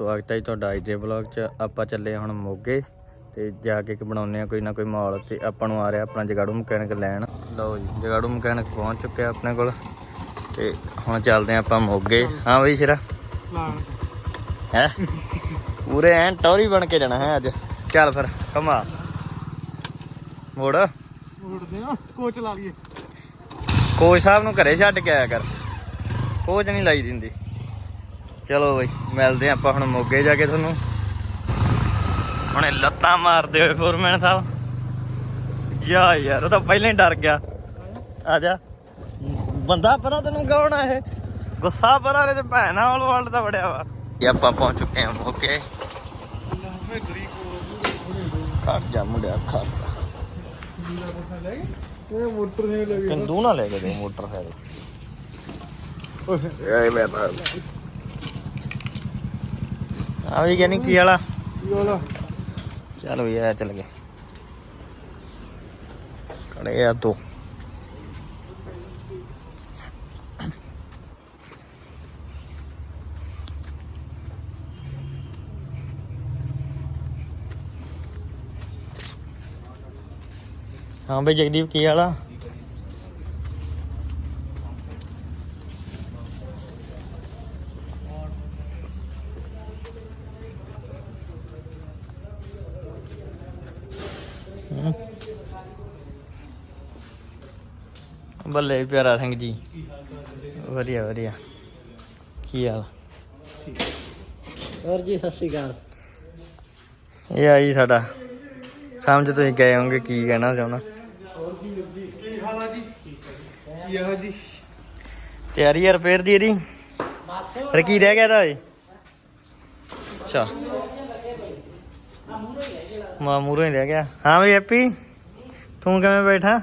ਸਵਾਗਤ ਹੈ ਜੀ ਤੁਹਾਡਾ ਅੱਜ ਦੇ ਵਲੌਗ 'ਚ ਆਪਾਂ ਚੱਲੇ ਹੁਣ ਮੋਗੇ ਤੇ ਜਾ ਕੇ ਕਿ ਬਣਾਉਨੇ ਆ ਕੋਈ ਨਾ ਕੋਈ ਮਾਲ ਤੇ ਆਪਾਂ ਨੂੰ ਆ ਰਿਹਾ ਆਪਣਾ ਜਗਾੜੂ ਮਕੈਨਿਕ ਲੈਣ। ਲਓ ਜੀ ਜਗਾੜੂ ਮਕੈਨਿਕ ਪਹੁੰਚ ਚੁੱਕਿਆ ਆਪਣੇ ਕੋਲ ਤੇ ਹੁਣ ਚੱਲਦੇ ਆ ਆਪਾਂ ਮੋਗੇ। ਹਾਂ ਬਈ ਸ਼ੇਰਾ? ਹੈ? ਪੂਰੇ ਐਨ ਟੌਰੀ ਬਣ ਕੇ ਜਾਣਾ ਹੈ ਅੱਜ। ਚੱਲ ਫਿਰ ਕਮਾ ਮੋੜ। ਉੜਦੇ ਆ ਕੋਚ ਲਾ ਲਈਏ। ਕੋਚ ਸਾਹਿਬ ਨੂੰ ਘਰੇ ਛੱਡ ਕੇ ਆਇਆ ਕਰ। ਕੋਚ ਨਹੀਂ ਲਾਈ ਦਿੰਦੀ। ਚਲੋ ਬਈ, ਮਿਲਦੇ ਆਪਾਂ ਹੁਣ ਮੋਗੇ ਜਾ ਕੇ ਤੁਹਾਨੂੰ। ਹੁਣੇ ਲੱਤਾਂ ਮਾਰਦੇ ਹੋਏ ਫੋਰਮੈਨ ਸਾਹਿਬ। ਯਾ ਯਾਰ, ਉਹ ਤਾਂ ਪਹਿਲਾਂ ਹੀ ਡਰ ਗਿਆ। ਆ ਜਾ। ਬੰਦਾ ਪਤਾ ਤੈਨੂੰ ਕੌਣ ਇਹ? ਗੁੱਸਾ ਪਰਾ ਨੇ ਤੇ ਭੈਣਾ ਵਾਲ ਵਰਲਡ ਦਾ ਵੜਿਆ ਵਾ। ਇਹ ਆਪਾਂ ਪਹੁੰਚ ਚੁੱਕੇ ਹਾਂ ਮੋਗੇ। ਖੜ ਜਾ ਮੁੰਡਿਆ, ਖੜ ਇਹ ਮੋਟਰ ਨੇ ਲੱਗੇ ਕੰਦੂ ਨਾ ਲੈ ਕੇ ਦੇ, ਮੋਟਰਸਾਈਕਲ। ਆ ਵੀ ਕਹਿੰਨੀ ਕੀ ਵਾਲਾ? ਯੋਲਾ ਚੱਲ ਵੀ ਆ ਚੱਲ ਗਏ। ਖੜੇ ਆ ਦੋ। ਹਾਂ ਬਈ ਜਗਦੀਪ ਕੀ ਵਾਲਾ? ਬੱਲੇ ਪਿਆਰਾ ਸਿੰਘ ਜੀ। ਵਧੀਆ ਵਧੀਆ। ਕੀ ਹਾਲ? ਹੋਰ ਜੀ ਸਤਿ ਸ਼੍ਰੀ ਅਕਾਲ। ਇਹ ਆਈ ਸਾਡਾ। ਸਮਝ ਤੁਸੀਂ ਗਏ ਹੋਗੇ ਕੀ ਕਹਿਣਾ ਚਾਹੁੰਦਾ। ਹੋਰ ਕੀ ਜੀ? ਕੀ ਹਾਲ ਆ ਜੀ? ਕੀ ਹਾਲ ਜੀ? ਤਿਆਰੀ ਆ ਰਿਪੇਅਰ ਦੀ ਇਹਦੀ? ਬਸ। ਫਿਰ ਕੀ ਰਹਿ ਗਿਆ ਇਹਦਾ ਓਏ ਅੱਛਾ। ਮਾ ਮੂਰੋਂ ਹੀ ਰਹਿ ਗਿਆ। ਹਾਂ ਵੀ ਹੈਪੀ। ਤੂੰ ਕਿਵੇਂ ਬੈਠਾ?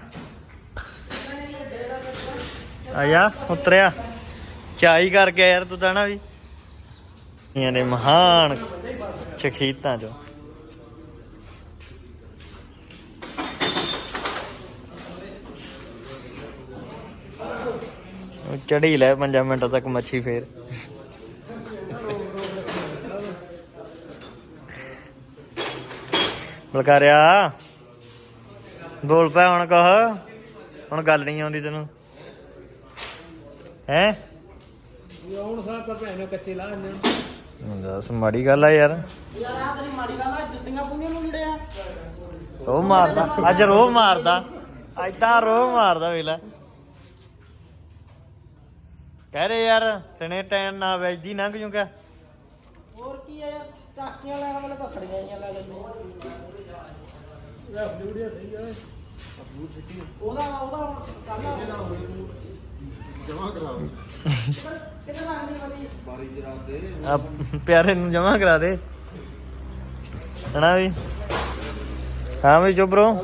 ਆਇਆ, ਉਤਰਿਆ। ਚਾਈ ਕਰ ਗਿਆ ਯਾਰ ਤੂੰ ਤਾਂ ਨਾ ਵੀ। ਇਹਨਾਂ ਦੇ ਮਹਾਨ ਸ਼ਖਸੀਅਤਾਂ ਚੋਂ। ਚੜੀ ਲੈ 5 ਮਿੰਟਾਂ ਤੱਕ ਮੱਛੀ ਫੇਰ। ਬਲਕਾਰਿਆ। ਬੋਲ ਪੈ ਹੁਣ ਕਹ ਹੁਣ ਗੱਲ ਨਹੀਂ ਆਉਂਦੀ ਤੈਨੂੰ। ਹੈ? ਹੁਣ ਸਾਹ ਤਾਂ ਭੈਣ ਕੱਚੇ ਲਾ ਦਿੰਦੇ ਦੱਸ ਮਾੜੀ ਗੱਲ ਆ ਯਾਰ। ਯਾਰ ਆ ਤੇਰੀ ਮਾੜੀ ਗੱਲ ਆ ਜੁੱਤੀਆਂ ਪੁੰਨੀਆਂ ਨੂੰ ਨੜਿਆ ਰੋ ਮਾਰਦਾ ਅੱਜ ਰੋ ਮਾਰਦਾ ਐਦਾਂ ਰੋ ਮਾਰਦਾ ਵੇਲਾ ਕਹਿ ਰਹੇ ਯਾਰ ਸਣੇ ਟੈਨ ਨਾ ਵੈਜਦੀ ਜੂਗਾ ਹੋਰ ਕੀ ਆ ਯਾਰ ਟਾਕੀਆਂ ਲੈਣ ਵਾਲੇ ਤਾਂ ਸੜੀਆਂ ਜੀਆਂ ਲੈ ਲੈਂਦੇ ਯਾਰ ਵੀਡੀਓ ਸਹੀ ਆ। ਉਹਦਾ ਉਹਦਾ ਕੱਲ ਜਮਾ ਕਰਾ ਦੇ। ਕਿਹਦੇ ਨਾਲ ਨਹੀਂ ਵਾਲੀ ਬਾਰੀ ਜਰਾ ਦੇ। ਆ ਪਿਆਰੇ ਨੂੰ ਜਮਾ ਕਰਾ ਦੇ। ਹਣਾ ਵੀ? ਹਾਂ ਵੀ ਜੋ ਬ్రో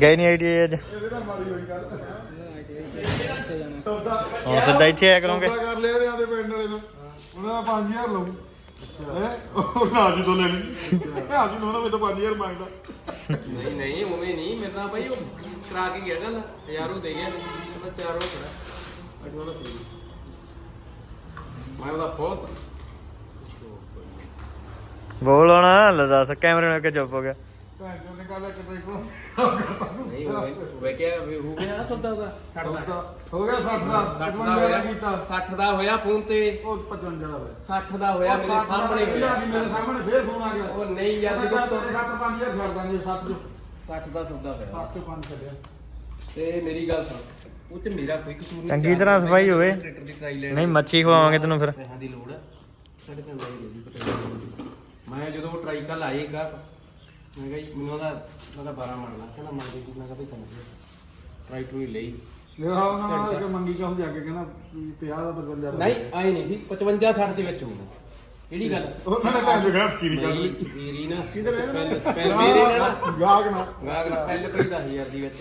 ਗਏ ਨਹੀਂ ਆਈਡੀਆ ਅੱਜ। ਸੌਦਾ ਹੁਣ ਸਿੱਧਾ ਇੱਥੇ ਆਇਆ ਕਰੋਗੇ। ਸੌਦਾ ਕਰ ਲਿਆ ਰਿਆਂ ਦੇ ਪਿੰਡ ਵਾਲੇ ਨੂੰ। ਉਹਨਾਂ ਦਾ 5000 ਲਊ। ਹੈ? ਉਹ ਨਾਜੂ ਤੋਂ ਲੈ ਲਈ ਨਾਜੂ ਨੂੰ ਉਹਨਾਂ ਮੈਨੂੰ 5000 ਮੰਗਦਾ। ਨਹੀਂ ਨਹੀਂ ਉਵੇਂ ਨਹੀਂ। ਮੇਰੇ ਨਾਲ ਬਾਈ ਉਹ ਕਰਾ ਕੇ ਗਿਆ ਗੱਲ। ਹਜ਼ਾਰੋਂ ਦੇ ਗਿਆ। ਮੈਂ ਚਾਰੋਂ ਖੜਾ ਅੱਜ ਉਹਦਾ ਮੈਂ ਉਹਦਾ ਬਹੁਤ ਬੋਲ ਹੁਣ ਲੈ ਦੱਸ ਕੈਮਰੇ ਨੂੰ ਅੱਗੇ ਚੁੱਪ ਹੋ ਗਿਆ। ਭੈਣ ਚੋਂ ਨਿਕਾਲਿਆ ਕਿਤੇ ਕੋ ਨਹੀਂ ਉਵੇਂ ਉਵੇਂ ਕਿਹਾ ਵੀ ਹੋ ਗਿਆ ਸੌਦਾ ਦਾ 60 ਦਾ। ਹੋ ਗਿਆ 60 ਦਾ 60 55 ਦਾ ਹੋਇਆ। ਕੀਤਾ। 60 ਦਾ ਹੋਇਆ ਫੋਨ ਤੇ। ਉਹ 55 ਦਾ ਹੋਇਆ 60 ਦਾ ਹੋਇਆ ਮੇਰੇ ਸਾਹਮਣੇ ਹੋਇਆ ਮੇਰੇ ਸਾਹਮਣੇ ਫੇਰ ਫੋਨ ਆ ਗਿਆ। ਉਹ ਨਹੀਂ ਯਾਰ ਜਦੋਂ ਤੋਂ 7 5000 ਛੱਡ ਦਾਂਗੇ 7 ਚੋਂ। 60 ਦਾ ਸੌਦਾ ਹੋਇਆ। 7 ਚੋਂ 5 ਛੱਡਿਆ। ਤੇ ਮੇਰੀ ਗੱਲ ਸੁਣ। ਉਹ ਤੇ ਮੇਰਾ ਕੋਈ ਕਸੂਰ ਨਹੀਂ ਚੰਗੀ ਤਰ੍ਹਾਂ ਸਫ਼ਾਈ ਹੋਵੇ। ਲੀਟਰ ਦੀ ਟਰਾਈ ਲੈਣੀ ਨਹੀਂ ਮੱਛੀ ਖਵਾਵਾਂਗੇ ਤੈਨੂੰ ਫਿਰ। ਪੈਸਿਆਂ ਦੀ ਲੋੜ ਹੈ ਸਾਡੇ ਕੋਲ ਨਹੀਂ ਲੋੜੀ ਪਤਾ ਮੈਂ ਜਦੋਂ ਟਰਾਈ ਕੱਲ ਆਏਗਾ ਮੈਂ ਕਿਹਾ ਜੀ ਮੈਨੂੰ ਉਹਦਾ ਉਹਦਾ 12 ਮੰਨਣਾ ਕਹਿੰਦਾ ਮੰਨ ਲਈ ਸੀ ਮੈਂ ਕਿਹਾ ਵੀ ਕੰਮ ਟਰਾਈ ਟਰੂ ਲਈ। ਇਹ ਹਾਂ ਉਹਨਾਂ ਨੇ ਮੰਗੀ ਜਾ ਕੇ ਕਹਿੰਦਾ 50 ਦਾ 55 ਦਾ ਨਹੀਂ ਆਏ ਨਹੀਂ ਸੀ 55 60 ਦੇ ਵਿੱਚ ਹੋਊਗਾ। ਕਿਹੜੀ ਗੱਲ? ਉਹਨਾਂ ਨੇ ਚੋਂ ਗੈਸ ਕੀ ਨਹੀਂ ਕਰਦੀ ਮੇਰੀ ਨਾ ਕਿਧਰ ਹੈ ਮੇਰੇ ਨਾਲ ਨਾ ਗਾਗ ਨਾ। ਗਾਗ ਨਾ ਪਹਿਲੇ ਪਹਿਲੇ 10000 ਦੀ ਵਿੱਚ।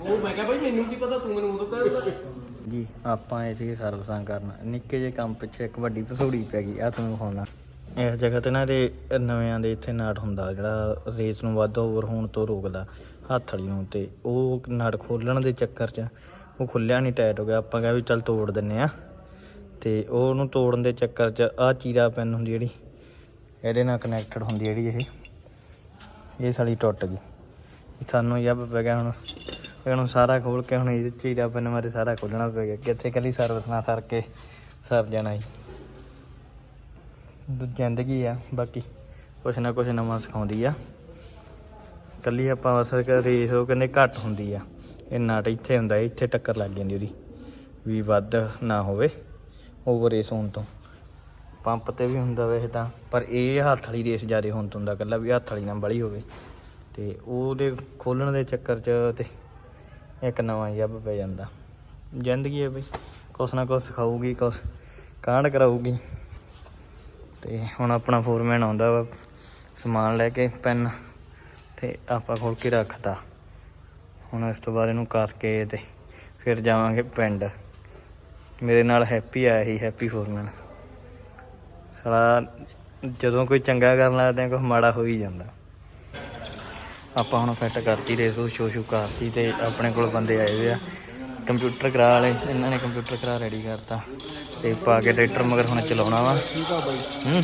ਉਹ ਮੈਂ ਕਿਹਾ ਭਾਈ ਮੈਨੂੰ ਕੀ ਪਤਾ ਤੂੰ ਮੈਨੂੰ ਉਦੋਂ ਕਹਿ ਜੀ ਆਪਾਂ ਇਹ ਸੀ ਸਰਵਿਸਾਂ ਕਰਨ। ਨਿੱਕੇ ਜਿਹੇ ਕੰਮ ਪਿੱਛੇ ਇੱਕ ਵੱਡੀ ਭਸੂੜੀ ਪੈ ਗਈ। ਆ ਤੁਹਾਨੂੰ ਵਿਖਾਉਣਾ। ਇਸ ਜਗ੍ਹਾ ਤੇ ਨਾ ਦੇ ਨਵਿਆਂ ਦੇ ਇੱਥੇ ਨਾਟ ਹੁੰਦਾ ਜਿਹੜਾ ਰੇਸ ਨੂੰ ਵੱਧ ਓਵਰ ਹੋਣ ਤੋਂ ਰੋਕਦਾ ਹੱਥ ਵਾਲੀ ਨੂੰ ਤੇ ਉਹ ਨਾਟ ਖੋਲਣ ਦੇ ਚੱਕਰ 'ਚ ਉਹ ਖੁੱਲਿਆ ਨਹੀਂ ਟਾਈਟ ਹੋ ਗਿਆ। ਆਪਾਂ ਕਿਹਾ ਵੀ ਚੱਲ ਤੋੜ ਦਿੰਨੇ ਆ। ਤੇ ਉਹਨੂੰ ਤੋੜਨ ਦੇ ਚੱਕਰ 'ਚ ਆ ਚੀਰਾ ਪੈਨ ਹੁੰਦੀ ਜਿਹੜੀ, ਇਹਦੇ ਨਾਲ ਕਨੈਕਟਡ ਹੁੰਦੀ ਜਿਹੜੀ ਇਹ। ਇਹ ਸਾਲੀ ਟੁੱਟ ਗਈ। ਸਾਨੂੰ ਯੱਬ ਪੈ ਗਿਆ ਹੁਣ ਇਹਨੂੰ ਸਾਰਾ ਖੋਲ ਕੇ ਹੁਣ ਇਹ ਚੀਰਾ ਪੈਨ ਮਾਰੇ ਸਾਰਾ ਖੋਲਣਾ ਪੈ ਗਿਆ। ਕਿੱਥੇ ਕੱਲੀ ਸਰਵਿਸ ਨਾ ਸਰ ਕੇ ਸਰ ਜਾਣਾ ਹੀ ਜ਼ਿੰਦਗੀ ਆ, ਬਾਕੀ ਕੁਛ ਨਾ ਕੁਛ ਨਵਾਂ ਸਿਖਾਉਂਦੀ ਆ। ਕੱਲੀ ਆਪਾਂ ਬਸ ਰੇਸ ਉਹ ਕਹਿੰਦੇ ਘੱਟ ਹੁੰਦੀ ਆ। ਇਹ ਨਟ ਇੱਥੇ ਹੁੰਦਾ, ਇੱਥੇ ਟੱਕਰ ਲੱਗ ਜਾਂਦੀ ਉਹਦੀ। ਵੀ ਵੱਧ ਨਾ ਹੋਵੇ। ਓਵਰ ਰੇਸ ਹੋਣ ਤੋਂ। ਪੰਪ ਤੇ ਵੀ ਹੁੰਦਾ ਵੈਸੇ ਤਾਂ, ਪਰ ਇਹ ਹੱਥ ਵਾਲੀ ਰੇਸ ਜ਼ਿਆਦਾ ਹੋਣ ਤੋਂ ਹੁੰਦਾ ਕੱਲਾ ਵੀ ਹੱਥ ਵਾਲੀ ਨਾਲ ਬਲੀ ਹੋਵੇ। ਤੇ ਉਹਦੇ ਖੋਲਣ ਦੇ ਚੱਕਰ 'ਚ ਤੇ ਇੱਕ ਨਵਾਂ ਜੱਬ ਪੈ ਜਾਂਦਾ। ਜ਼ਿੰਦਗੀ ਹੈ ਬਈ, ਕੁਛ ਨਾ ਕੁਛ ਸਿਖਾਊਗੀ, ਕੁਛ ਕਾਂਡ ਕਰਾਊਗੀ। ਤੇ ਹੁਣ ਆਪਣਾ ਫੋਰਮੈਨ ਆਉਂਦਾ ਵਾ, ਸਮਾਨ ਲੈ ਕੇ ਪੈਨ ਤੇ ਆਪਾਂ ਖੋਲ ਕੇ ਰੱਖਤਾ। ਹੁਣ ਇਸ ਤੋਂ ਬਾਅਦ ਇਹਨੂੰ ਕੱਸ ਕੇ ਤੇ ਫਿਰ ਜਾਵਾਂਗੇ ਪਿੰਡ। ਮੇਰੇ ਨਾਲ ਹੈਪੀ ਆਇਆ ਸੀ ਹੈਪੀ ਫੋਰਮੈਨ ਸਾਲਾ ਜਦੋਂ ਕੋਈ ਚੰਗਾ ਕਰਨ ਲੱਗਦਾ ਹੈ, ਕੁਛ ਮਾੜਾ ਹੋ ਹੀ ਜਾਂਦਾ। ਆਪਾਂ ਹੁਣ ਫਿੱਟ ਕਰਤੀ ਰੇਸੂ ਸ਼ੋ ਸ਼ੂ ਕਰਤੀ ਤੇ ਆਪਣੇ ਕੋਲ ਬੰਦੇ ਆਏ ਹੋਏ ਆ। ਕੰਪਿਊਟਰ ਕਰਾ ਵਾਲੇ ਇਹਨਾਂ ਨੇ ਕੰਪਿਊਟਰ ਕਰਾ ਰੈਡੀ ਕਰਤਾ। ਤੇ ਪਾ ਕੇ ਟਰੈਕਟਰ ਮਗਰ ਹੁਣ ਚਲਾਉਣਾ ਵਾ। ਹੂੰ।